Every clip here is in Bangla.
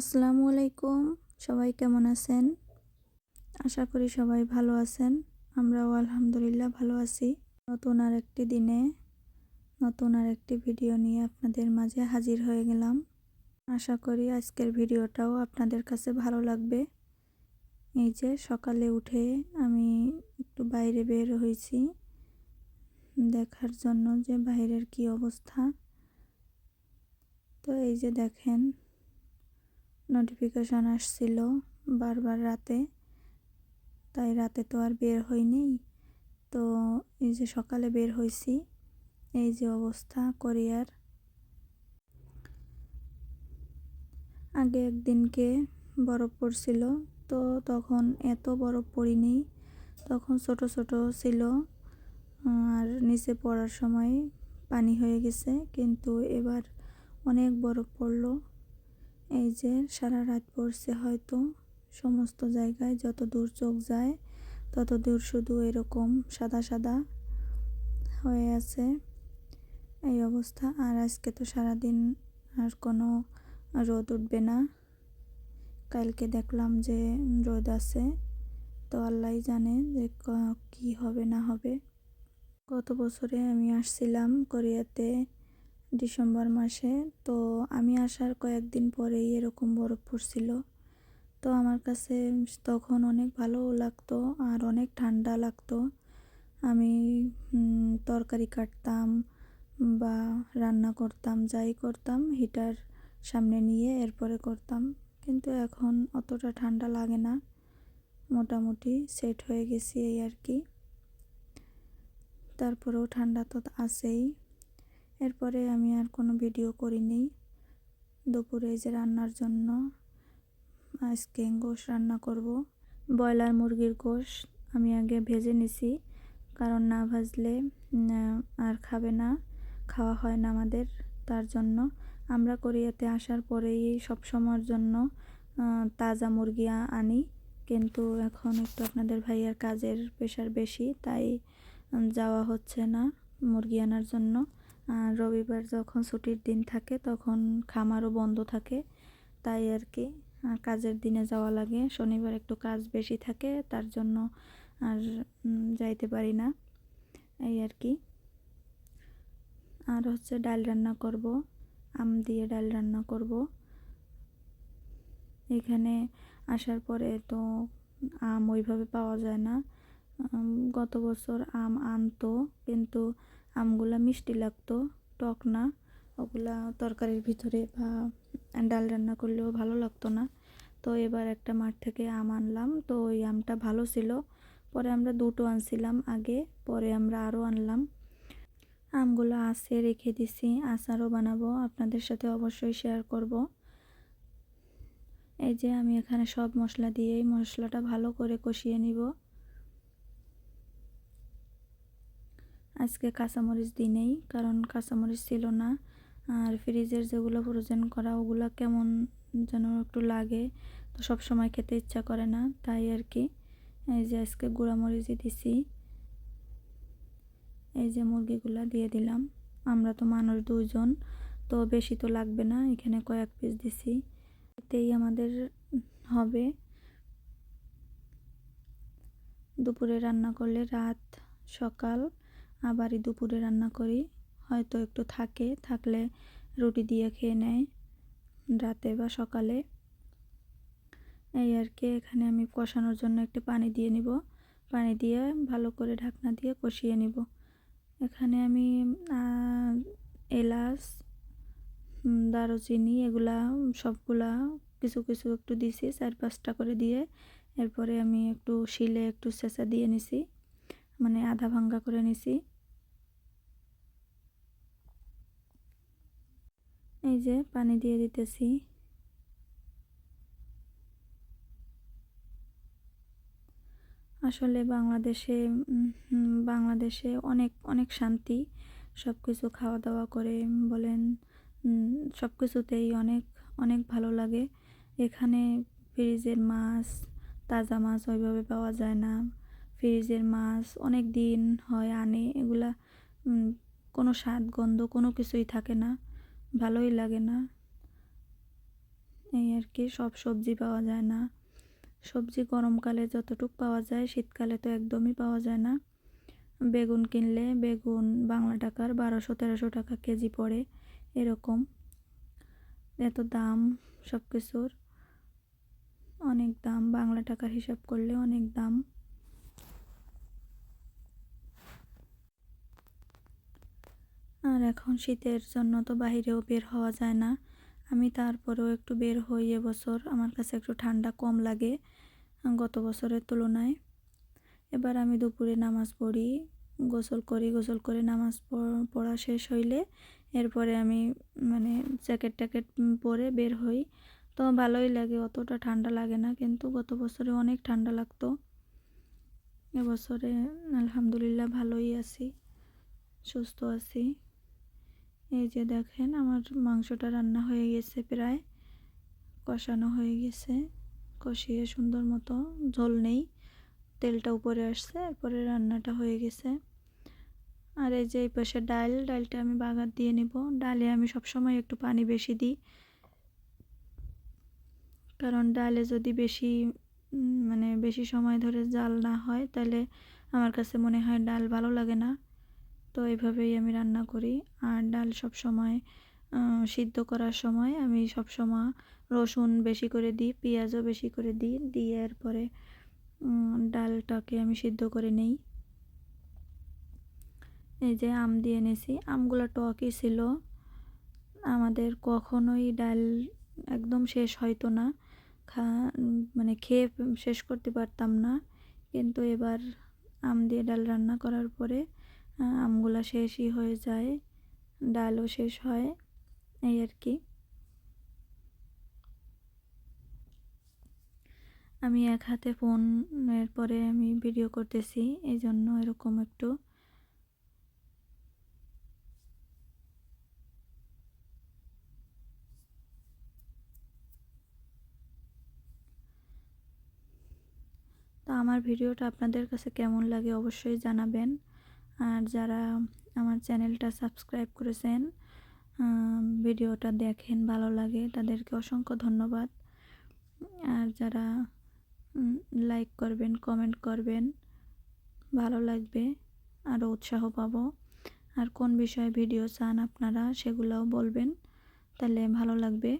আসসালামু আলাইকুম। সবাই কেমন আছেন? আশা করি সবাই ভালো আছেন। আমরাও আলহামদুলিল্লাহ ভালো আছি। নতুন আর একটি দিনে, নতুন আর একটি ভিডিও নিয়ে আপনাদের মাঝে হাজির হয়ে গেলাম। আশা করি আজকের ভিডিওটাও আপনাদের কাছে ভালো লাগবে। এই যে সকালে উঠে আমি একটু বাইরে বের হয়েছি। দেখার জন্য যে বাইরের কি অবস্থা। তো এই যে দেখেন নোটিফিকেশান আসছিল বারবার রাতে। তাই রাতে তো আর বের হইনি। তো এই যে সকালে বের হয়েছি এই যে অবস্থা কোরিয়ার। আগে একদিনকে বরফ পড়ছিল, তো তখন এত বরফ পড়িনি। তখন ছোট ছোট ছিল, আর নিচে পড়ার সময় পানি হয়ে গেছে, কিন্তু এবার অনেক বরফ পড়ল। এই যে সারা রাত পড়ছে হয়তো, সমস্ত জায়গায় যত দূর চোখ যায়, তত দূর শুধু এরকম সাদা সাদা হয়ে আছে এই অবস্থা। আর আজকে তো সারাদিন আর কোনো রোদ উঠবে না। কালকে দেখলাম যে রোদ আছে, তো আল্লাহ জানে যে কি হবে না হবে। গত বছরে আমি আসছিলাম কোরিয়াতে ডিসেম্বর মাসে। তো আমি আসার কয়েকদিন পরেই এরকম বরফ পড়ছিল। তো আমার কাছে তখন অনেক ভালো লাগতো আর অনেক ঠান্ডা লাগতো। আমি তরকারি কাটতাম বা রান্না করতাম, যাই করতাম, হিটার সামনে নিয়ে এরপরে করতাম। কিন্তু এখন অতটা ঠান্ডা লাগে না। মোটামুটি সেট হয়ে গেছি এই আর কি। তারপরেও ঠান্ডা তো আছেই। এরপরে আমি আর কোনো ভিডিও করিনি। দুপুরে যে রান্নার জন্য আজকে গোশ রান্না করব। ব্রয়লার মুরগির গোশ আমি আগে ভেজে নিছি, কারণ না ভাজলে আর খাবে না, খাওয়া হয় না আমাদের তার জন্য। আমরা কোরিয়াতে আসার পরেই সব সময়ের জন্য তাজা মুরগি আনি। কিন্তু এখন একটু আপনাদের ভাইয়ার কাজের প্রেশার বেশি, তাই যাওয়া হচ্ছে না মুরগি আনার জন্য। আর রবিবার যখন ছুটির দিন থাকে, তখন খামারও বন্ধ থাকে। তাই আর কি কাজের দিনে যাওয়া লাগে। শনিবার একটু কাজ বেশি থাকে, তার জন্য আর যাইতে পারি না। এই আর কি। আর হচ্ছে ডাল রান্না করব, আম দিয়ে ডাল রান্না করব। এখানে আসার পরে তো আম ওইভাবে পাওয়া যায় না। গত বছর আম আনতো, কিন্তু আমগুলা মিষ্টি লাগতো, টক না। ওগুলা তরকারির ভিতরে বা ডাল রান্না করলেও ভালো লাগতো না। তো এবার একটা মাঠ থেকে আম আনলাম। তো ওই আমটা ভালো ছিল। পরে আমরা দুটো আনছিলাম আগে, পরে আমরা আরও আনলাম। আমগুলো আসে রেখে দিছি। আচারও বানাবো। আপনাদের সাথে অবশ্যই শেয়ার করব। এই যে আমি এখানে সব মশলা দিয়ে মশলাটা ভালো করে কষিয়ে নিব। আজকে কাঁচামরিচ দিই নেই কারণ কাঁচামরিচ ছিল না। আর ফ্রিজের যেগুলো ফ্রোজেন করা, ওগুলো কেমন যেন একটু লাগে, তো সব সময় খেতে ইচ্ছা করে না, তাই আর কি। এই যে আজকে গুঁড়ামরিচই দিছি। এই যে মুরগিগুলা দিয়ে দিলাম। আমরা তো মানুষ দুজন তো বেশি তো লাগবে না, এখানে কয়েক পিস দিছি। এতেই আমাদের হবে। দুপুরে রান্না করলে রাত, সকাল আবারই দুপুরে রান্না করি। হয়তো একটু থাকে, থাকলে রুটি দিয়ে খেয়ে নেয় রাতে বা সকালে। এই আর কি, এখানে আমি কষানোর জন্য একটু পানি দিয়ে নিব। পানি দিয়ে ভালো করে ঢাকনা দিয়ে কষিয়ে নিব। এখানে আমি এলাচ দারুচিনি এগুলা সবগুলা কিছু কিছু একটু দিছি চার পাঁচটা করে দিয়ে। এরপরে আমি একটু শিলে একটু চেঁচা দিয়ে নিছি। মানে আধা ভাঙ্গা করে নিছি। এই যে পানি দিয়ে দিতেছি। আসলে বাংলাদেশে বাংলাদেশে অনেক অনেক শান্তি। সব কিছু খাওয়া দাওয়া করে বলেন সব কিছুতেই অনেক অনেক ভালো লাগে। এখানে ফ্রিজের মাছ, তাজা মাছ ওইভাবে পাওয়া যায় না। ফ্রিজের মাছ অনেক দিন হয় আনে, এগুলা কোনো স্বাদ, গন্ধ কোনো কিছুই থাকে না। ভালোই লাগে না। এই আর কি, সব সবজি পাওয়া যায় না। সবজি গরমকালে যতটুক পাওয়া যায়, শীতকালে তো একদমই পাওয়া যায় না। বেগুন কিনলে বেগুন বাংলা টাকার বারোশো, তেরোশো টাকা কেজি পড়ে, এরকম। এত দাম সব কিছুর অনেক দাম, বাংলা টাকার হিসাব করলে অনেক দাম। আর এখন শীতের জন্য তো বাহিরেও বের হওয়া যায় না। আমি তারপরেও একটু বের হই এবছর আমার কাছে একটু ঠান্ডা কম লাগে গত বছরের তুলনায়। এবার আমি দুপুরে নামাজ পড়ি, গোসল করি, গোসল করে নামাজ পড়া শেষ হইলে এরপরে আমি মানে জ্যাকেট ট্যাকেট পরে বের হই। তো ভালোই লাগে, অতটা ঠান্ডা লাগে না, কিন্তু গত বছরে অনেক ঠান্ডা লাগতো। এবছরে আলহামদুলিল্লাহ ভালোই আছি, সুস্থ আছি। এই যে দেখেন আমার মাংসটা রান্না হয়ে গেছে প্রায়। কষানো হয়ে গেছে। কষিয়ে সুন্দর মতো ঝোল নেই। তেলটা উপরে আসছে, এরপরে রান্নাটা হয়ে গেছে। আর এই যে এই পাশে ডাল, ডালটা আমি বাগার দিয়ে নিব। ডালে আমি সবসময় একটু পানি বেশি দিই। কারণ ডালে যদি বেশি মানে বেশি সময় ধরে জাল না হয়, তাহলে আমার কাছে মনে হয় ডাল ভালো লাগে না। তো এইভাবেই আমি রান্না করি। আর ডাল সব সময় সিদ্ধ করার সময় আমি সব সময় রসুন বেশি করে দিই, পেঁয়াজও বেশি করে দিই, দিয়ে এরপরে ডালটাকে আমি সিদ্ধ করে নেই। এই যে আম দিয়ে এনেছি। আমগুলো টকই ছিল। আমাদের কখনোই ডাল একদম শেষ হয়তো না। খা মানে খেয়ে শেষ করতে পারতাম না। কিন্তু এবার আম দিয়ে ডাল রান্না করার পরে আমগুলা শেষই হয়ে যায়, ডালও শেষ হয়, এই আর কি। আমি এক হাতে ফোনের পরে আমি ভিডিও করতেছি, এই জন্য এরকম একটু। তো আমার ভিডিওটা আপনাদের কাছে কেমন লাগে অবশ্যই জানাবেন। আর যারা আমার চ্যানেলটা সাবস্ক্রাইব করেছেন ভিডিওটা দেখেন, ভালো লাগে, তাদেরকে অসংখ্য ধন্যবাদ। আর যারা লাইক করবেন কমেন্ট করবেন, ভালো লাগবে আরও উৎসাহ পাবো। আর কোন বিষয়ে ভিডিও চান আপনারা, সেগুলোও বলবেন, তাহলে ভালো লাগবে।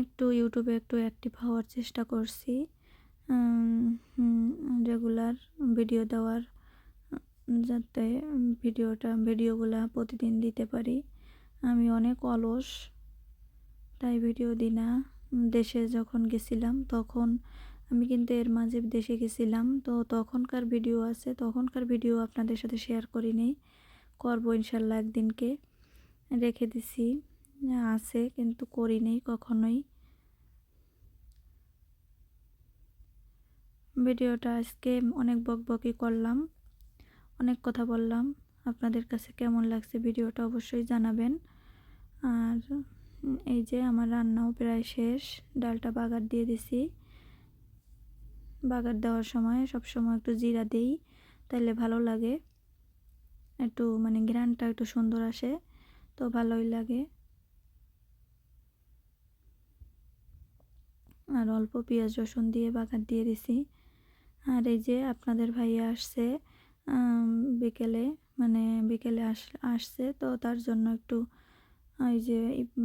একটু ইউটিউবে একটু অ্যাক্টিভ হওয়ার চেষ্টা করছি। রেগুলার ভিডিও দেওয়ার যাতে ভিডিওটা ভিডিওগুলা প্রতিদিন দিতে পারি। আমি অনেক অলস, তাই ভিডিও দিই না। দেশে যখন গেছিলাম, তখন আমি কিন্তু এর মাঝে দেশে গেছিলাম, তো তখনকার ভিডিও আছে, তখনকার ভিডিও আপনাদের সাথে শেয়ার করি নেই। করব ইনশাল্লাহ একদিনকে। রেখে দিছি, আছে, কিন্তু করি নেই কখনোই। ভিডিওটা আজকে অনেক বকবকি করলাম, অনেক কথা বললাম। আপনাদের কাছে কেমন লাগছে ভিডিওটা অবশ্যই জানাবেন। আর এই যে আমার রান্নাও প্রায় শেষ, ডালটা বাগার দিয়ে দিছি। বাগার দেওয়ার সময় সব সময় একটু জিরা দিই, তাইলে ভালো লাগে। একটু মানে ঘ্রানটা একটু সুন্দর আসে, তো ভালোই লাগে। আর অল্প পেঁয়াজ রসুন দিয়ে বাগার দিয়ে দিছি। আর এই যে আপনাদের ভাইয়া আসছে বিকেলে মানে বিকেলে আস, আসছে, তো তার জন্য একটু এই যে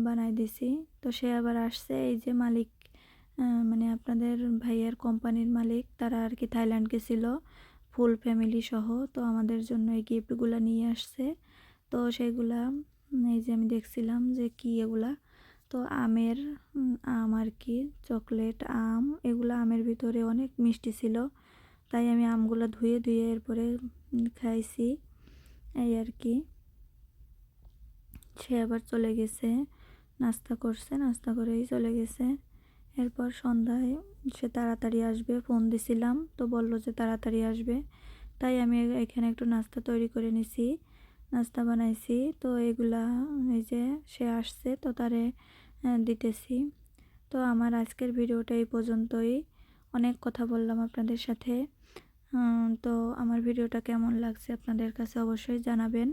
বানাই দিছি। তো সে আবার আসছে, এই যে মালিক মানে আপনাদের ভাইয়ার কোম্পানির মালিক, তারা আর কি থাইল্যান্ড গেছিল ফুল ফ্যামিলি সহ, তো আমাদের জন্য এই গিফটগুলো নিয়ে আসছে। তো সেগুলা এই যে আমি দেখছিলাম যে কি এগুলা, তো আমের আম আর কি, চকলেট, আম, এগুলো আমের ভিতরে অনেক মিষ্টি ছিল। তাই আমি আমগুলো ধুয়ে ধুয়ে এরপরে খাইছি। এই আর কি। সে আবার চলে গেছে, নাস্তা করছে, নাস্তা করেই চলে গেছে। এরপর সন্ধ্যায় সে তাড়াতাড়ি আসবে, ফোন দিছিলাম, তো বলল যে তাড়াতাড়ি আসবে। তাই আমি এখানে একটু নাস্তা তৈরি করে নিছি, নাস্তা বানাইছি। তো এগুলা, এই যে সে আসছে, তো তারে দিতেছি। তো আমার আজকের ভিডিওটা এই পর্যন্তই। অনেক কথা বললাম আপনাদের সাথে। তো আমার ভিডিওটা কেমন লাগছে আপনাদের কাছে অবশ্যই জানাবেন।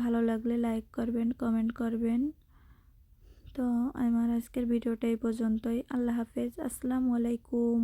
ভালো লাগলে লাইক করবেন কমেন্ট করবেন। তো আমার আজকের ভিডিওটা এই পর্যন্তই। আল্লাহ হাফেজ। আসসালামু আলাইকুম।